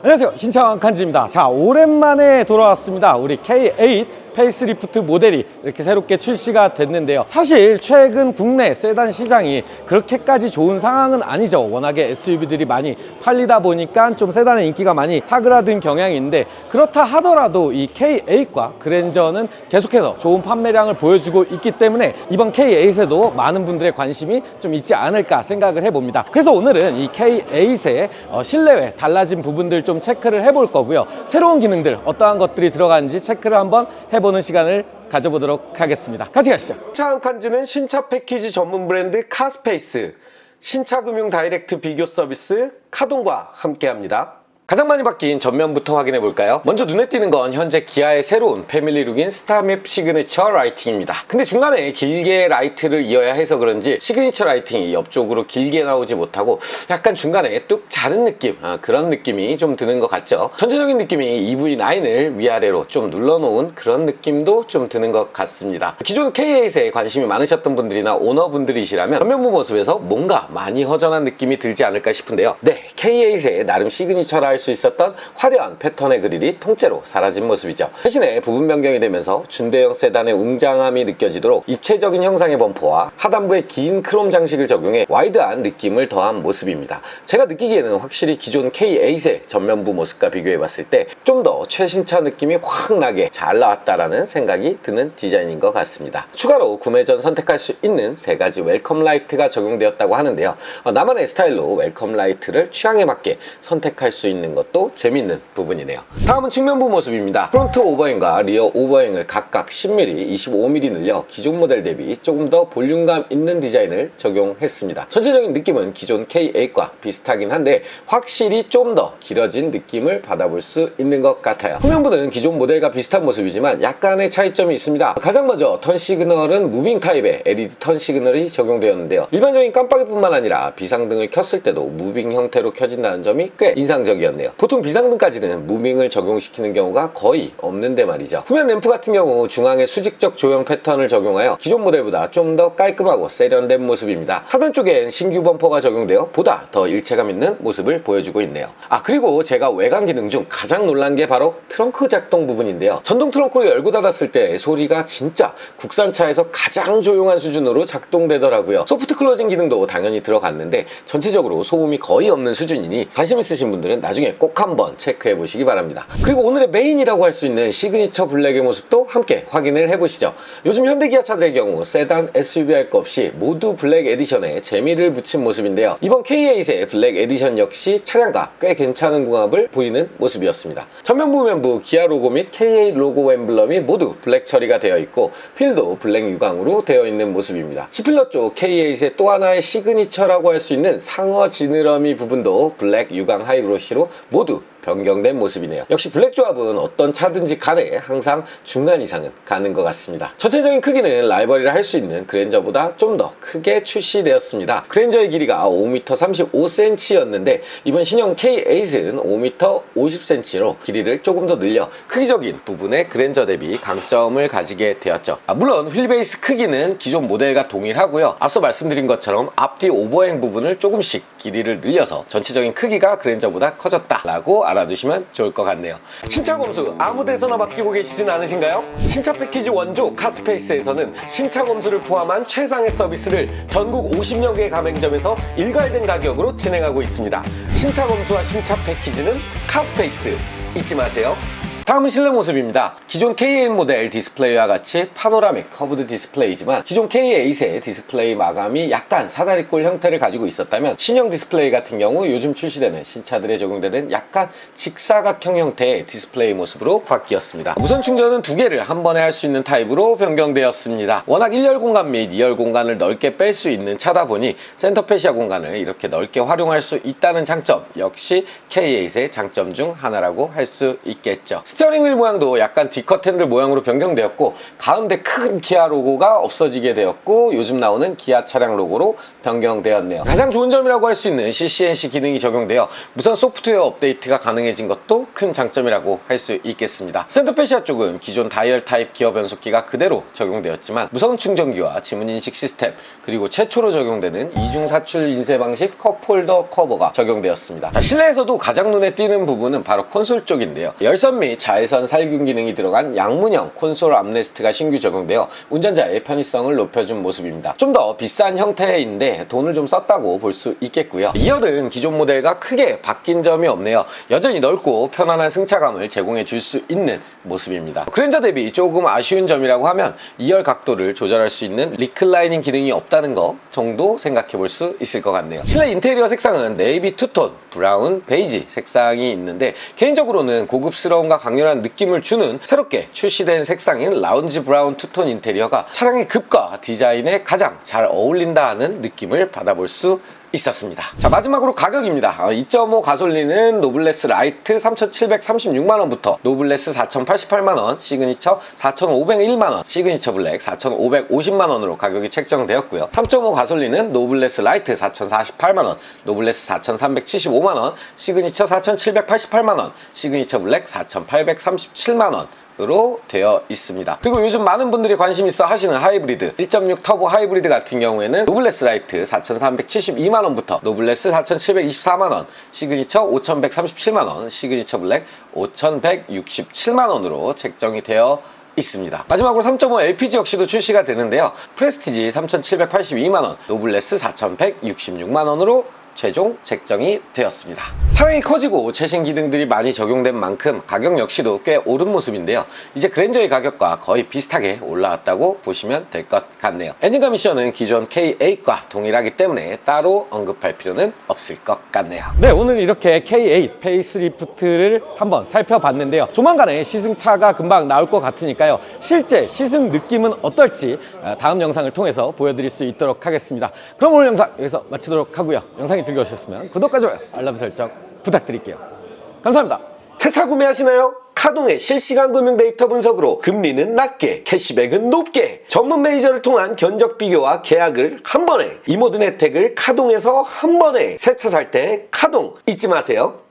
안녕하세요. 신창원 칸지입니다. 자 오랜만에 돌아왔습니다. 우리 K8 페이스리프트 모델이 이렇게 새롭게 출시가 됐는데요. 사실 최근 국내 세단 시장이 그렇게까지 좋은 상황은 아니죠. 워낙에 SUV들이 많이 팔리다 보니까 좀 세단의 인기가 많이 사그라든 경향이 있는데 그렇다 하더라도 이 K8과 그랜저는 계속해서 좋은 판매량을 보여주고 있기 때문에 이번 K8에도 많은 분들의 관심이 좀 있지 않을까 생각을 해봅니다. 그래서 오늘은 이 K8의 어, 실내외 달라진 부분들 좀 체크를 해볼 거고요. 새로운 기능들 어떠한 것들이 들어가는지 체크를 한번 해보 는 시간을 가져보도록 하겠습니다. 같이 가시죠. 차한 칸즈는 신차 패키지 전문 브랜드 카스페이스, 신차 금융 다이렉트 비교 서비스 카동과 함께합니다. 가장 많이 바뀐 전면부터 확인해 볼까요? 먼저 눈에 띄는 건 현재 기아의 새로운 패밀리룩인 스타맵 시그니처 라이팅입니다. 근데 중간에 길게 라이트를 이어야 해서 그런지 시그니처 라이팅이 옆쪽으로 길게 나오지 못하고 약간 중간에 뚝 자른 느낌 아, 그런 느낌이 좀 드는 것 같죠. 전체적인 느낌이 EV9을 위아래로 좀 눌러놓은 그런 느낌도 좀 드는 것 같습니다. 기존 K8에 관심이 많으셨던 분들이나 오너분들이시라면 전면부 모습에서 뭔가 많이 허전한 느낌이 들지 않을까 싶은데요. 네, K8의 나름 시그니처라 할 수 있었던 화려한 패턴의 그릴이 통째로 사라진 모습이죠. 대신에 부분 변경이 되면서 준대형 세단의 웅장함이 느껴지도록 입체적인 형상의 범퍼와 하단부에 긴 크롬 장식을 적용해 와이드한 느낌을 더한 모습입니다. 제가 느끼기에는 확실히 기존 K8의 전면부 모습과 비교해봤을 때 좀 더 최신차 느낌이 확 나게 잘 나왔다라는 생각이 드는 디자인인 것 같습니다. 추가로 구매 전 선택할 수 있는 세 가지 웰컴 라이트가 적용되었다고 하는데요. 어, 나만의 스타일로 웰컴 라이트를 취향에 맞게 선택할 수 있는 것도 재밌는 부분이네요. 다음은 측면부 모습입니다. 프론트 오버행과 리어 오버행을 각각 10mm, 25mm 늘려 기존 모델 대비 조금 더 볼륨감 있는 디자인을 적용했습니다. 전체적인 느낌은 기존 K8과 비슷하긴 한데 확실히 좀 더 길어진 느낌을 받아볼 수 있는 것 같아요. 후면부는 기존 모델과 비슷한 모습이지만 약간의 차이점이 있습니다. 가장 먼저 턴 시그널은 무빙 타입의 LED 턴 시그널이 적용되었는데요. 일반적인 깜빡이뿐만 아니라 비상등을 켰을 때도 무빙 형태로 켜진다는 점이 꽤 인상적이었네요. 보통 비상등까지는 무빙을 적용시키는 경우가 거의 없는데 말이죠. 후면 램프 같은 경우 중앙에 수직적 조형 패턴을 적용하여 기존 모델보다 좀 더 깔끔하고 세련된 모습입니다. 하단 쪽엔 신규 범퍼가 적용되어 보다 더 일체감 있는 모습을 보여주고 있네요. 아 그리고 제가 외관 기능 중 가장 놀란 게 바로 트렁크 작동 부분인데요. 전동 트렁크를 열고 닫았을 때 소리가 진짜 국산차에서 가장 조용한 수준으로 작동되더라고요. 소프트 클로징 기능도 당연히 들어갔는데 전체적으로 소음이 거의 없는 수준이니 관심 있으신 분들은 나중에 꼭 한번 체크해 보시기 바랍니다. 그리고 오늘의 메인이라고 할 수 있는 시그니처 블랙의 모습도 함께 확인을 해보시죠. 요즘 현대 기아차들의 경우 세단, SUV 할 것 없이 모두 블랙 에디션에 재미를 붙인 모습인데요. 이번 K8의 블랙 에디션 역시 차량과 꽤 괜찮은 궁합을 보이는 모습이었습니다. 전면부 후면부 기아 로고 및 K8 로고 엠블럼이 모두 블랙 처리가 되어 있고 휠도 블랙 유광으로 되어 있는 모습입니다. C필러 쪽 K8의 또 하나의 시그니처라고 할 수 있는 상어 지느러미 부분도 블랙 유광 하이그로시로 모두 변경된 모습이네요. 역시 블랙 조합은 어떤 차든지 간에 항상 중간 이상은 가는 것 같습니다. 전체적인 크기는 라이벌이라 할 수 있는 그랜저보다 좀 더 크게 출시되었습니다. 그랜저의 길이가 5m 35cm였는데 이번 신형 K8은 5m 50cm로 길이를 조금 더 늘려 크기적인 부분에 그랜저 대비 강점을 가지게 되었죠. 아, 물론 휠 베이스 크기는 기존 모델과 동일하고요. 앞서 말씀드린 것처럼 앞뒤 오버행 부분을 조금씩 길이를 늘려서 전체적인 크기가 그랜저보다 커졌다라고 알 아두시면 좋을 것 같네요. 신차 검수 아무 데서나 맡기고 계시진 않으신가요? 신차 패키지 원조 카스페이스에서는 신차 검수를 포함한 최상의 서비스를 전국 50여 개 가맹점에서 일괄된 가격으로 진행하고 있습니다. 신차 검수와 신차 패키지는 카스페이스 잊지 마세요. 다음은 실내 모습입니다. 기존 K8 모델 디스플레이와 같이 파노라믹 커브드 디스플레이지만 기존 K8의 디스플레이 마감이 약간 사다리꼴 형태를 가지고 있었다면 신형 디스플레이 같은 경우 요즘 출시되는 신차들에 적용되는 약간 직사각형 형태의 디스플레이 모습으로 바뀌었습니다. 무선 충전은 두 개를 한 번에 할 수 있는 타입으로 변경되었습니다. 워낙 1열 공간 및 2열 공간을 넓게 뺄 수 있는 차다 보니 센터페시아 공간을 이렇게 넓게 활용할 수 있다는 장점 역시 K8의 장점 중 하나라고 할 수 있겠죠. 스티어링 휠 모양도 약간 D컷 핸들 모양으로 변경되었고 가운데 큰 기아 로고가 없어지게 되었고 요즘 나오는 기아 차량 로고로 변경되었네요. 가장 좋은 점이라고 할 수 있는 CCNC 기능이 적용되어 무선 소프트웨어 업데이트가 가능해진 것도 큰 장점이라고 할 수 있겠습니다. 센터페시아 쪽은 기존 다이얼 타입 기어 변속기가 그대로 적용되었지만 무선 충전기와 지문 인식 시스템 그리고 최초로 적용되는 이중 사출 인쇄 방식 컵홀더 커버가 적용되었습니다. 자, 실내에서도 가장 눈에 띄는 부분은 바로 콘솔 쪽인데요. 열선 및 자외선 살균 기능이 들어간 양문형 콘솔 암레스트가 신규 적용되어 운전자의 편의성을 높여준 모습입니다. 좀 더 비싼 형태인데 돈을 좀 썼다고 볼 수 있겠고요. 2열은 기존 모델과 크게 바뀐 점이 없네요. 여전히 넓고 편안한 승차감을 제공해 줄 수 있는 모습입니다. 그랜저 대비 조금 아쉬운 점이라고 하면 2열 각도를 조절할 수 있는 리클라이닝 기능이 없다는 거 정도 생각해 볼 수 있을 것 같네요. 실내 인테리어 색상은 네이비 투톤, 브라운, 베이지 색상이 있는데 개인적으로는 고급스러움과 강 렬한 느낌을 주는 새롭게 출시된 색상인 라운지 브라운 투톤 인테리어가 차량의 급과 디자인에 가장 잘 어울린다 하는 느낌을 받아볼 수 있었습니다. 자 마지막으로 가격입니다. 어, 2.5 가솔린은 노블레스 라이트 3,736만원부터 노블레스 4,088만원, 시그니처 4,501만원, 시그니처 블랙 4,550만원으로 가격이 책정되었고요. 3.5 가솔린은 노블레스 라이트 4,048만원, 노블레스 4,375만원, 시그니처 4,788만원, 시그니처 블랙 4,837만원, 으로 되어 있습니다. 그리고 요즘 많은 분들이 관심 있어 하시는 하이브리드 1.6 터보 하이브리드 같은 경우에는 노블레스 라이트 4,372만원부터 노블레스 4,724만원, 시그니처 5,137만원, 시그니처 블랙 5,167만원으로 책정이 되어 있습니다. 마지막으로 3.5 LPG 역시도 출시가 되는데요. 프레스티지 3,782만원, 노블레스 4,166만원으로 최종 책정이 되었습니다. 차량이 커지고 최신 기능들이 많이 적용된 만큼 가격 역시도 꽤 오른 모습인데요. 이제 그랜저의 가격과 거의 비슷하게 올라왔다고 보시면 될 것 같네요. 엔진과 미션은 기존 K8과 동일하기 때문에 따로 언급할 필요는 없을 것 같네요. 네, 오늘 이렇게 K8 페이스리프트를 한번 살펴봤는데요. 조만간에 시승차가 금방 나올 것 같으니까요. 실제 시승 느낌은 어떨지 어, 다음 영상을 통해서 보여드릴 수 있도록 하겠습니다. 그럼 오늘 영상 여기서 마치도록 하고요. 영상이 즐거우셨으면 구독과 좋아요, 알람 설정 부탁드릴게요. 감사합니다. 새차 구매하시나요? 카동의 실시간 금융 데이터 분석으로 금리는 낮게, 캐시백은 높게, 전문 매니저를 통한 견적 비교와 계약을 한 번에, 이 모든 혜택을 카동에서 한 번에 새 차 살 때 카동 잊지 마세요.